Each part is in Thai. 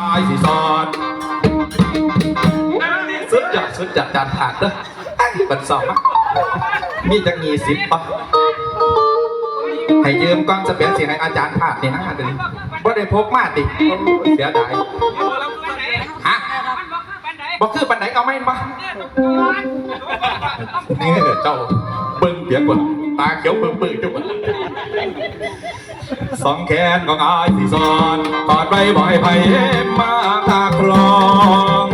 อายสีซอนสุดยอดสุดยอดจานขาดเด้อไอ้บันสอบมั้มีจักมีสิบปะให้ยืมก้อนสเปียสีให้อาจารย์ขาดนี่นะเดี๋ยวนี้บ่ได้พกมาติโอ้ยเสียดายฮะบ่คือปันไหนเอาไม่มานี่เจ้าเบิ่งเปียกก่อน ตาเขียวเบิ่งเบิ่งจังหวะสองแขนของอายสิสอนกอดไว้บ่อยไผ่มาตาคลอง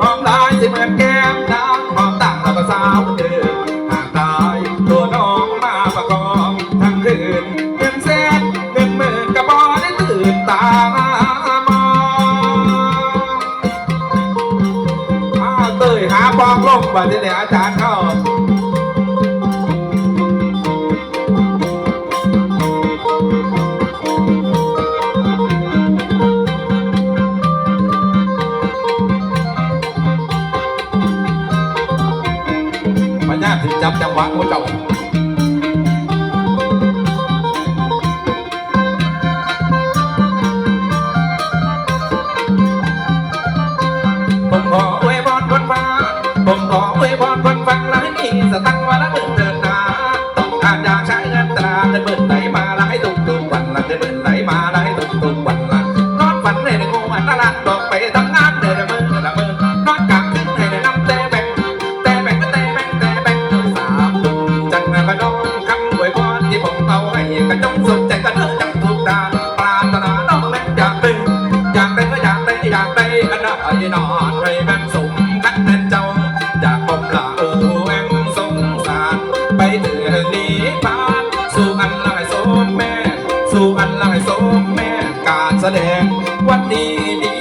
หอมได้สิเหมือนแก้มนางหอมต่างแล้วก็สาวเดิมหากตายตัวน้องมาประกอบทั้งคืนเงินแสนเงินหมื่นกระบอได้ตื่นตามองอาเตยหาปองลงบัดนี้เนี่ยอาจารย์เข้า พญาที่จับจังหวะหัวเจ้าผมขออวยพรคนฟังผมขออวยพรคนฟังและให้มีสตังค์วันละหมื่นเถิดนาต้องการอยากใช้เงินตราเงินหมื่นไหลมาละให้ตุกตุกวันละเงินหมื่นไหลมา ถอะจังทุกดานปรารถนาน้องแม่อยากเป็นอยากเป็นก็อยากได้อยากได้อันนั้นนอนให้แม่นสมกันเป็นเจ้าอยากผมละโอ้แม่งสงสารไปเถิดนี้พานสู่อันละให้สมแม่ สู่อันละให้สมแม่การแสดงวันนี้ดี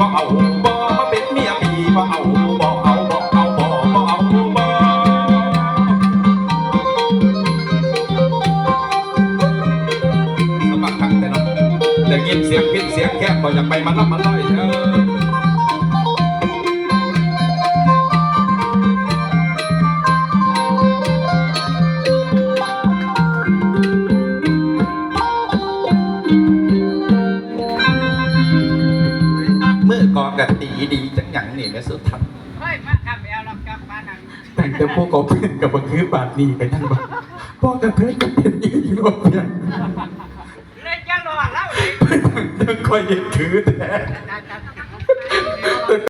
บ่เอาบ่มาเป็นเมียพี่บ่เอาบ่เอาบ่เอาบ่บ่เอาบ่สมัครทางแต่เนาะได้ยินเสียงพิดเสียงแคบบ่อยากไปมันรับมันร้อยเออ มือกองกันตีดีจังหยังนี่แม่สุดทันเฮ้ยมาทำแล้วเรากลับมานั่งแต่งแต่พวกเขาเพื่อนกับบังคือบาทนี้ไปนั่นบ้างพ่อกับเพื่อนก็เป็นอีกรอบเพียงเลยจะรอเล่าเลยยังคอยยึดถือแต่จัดจัด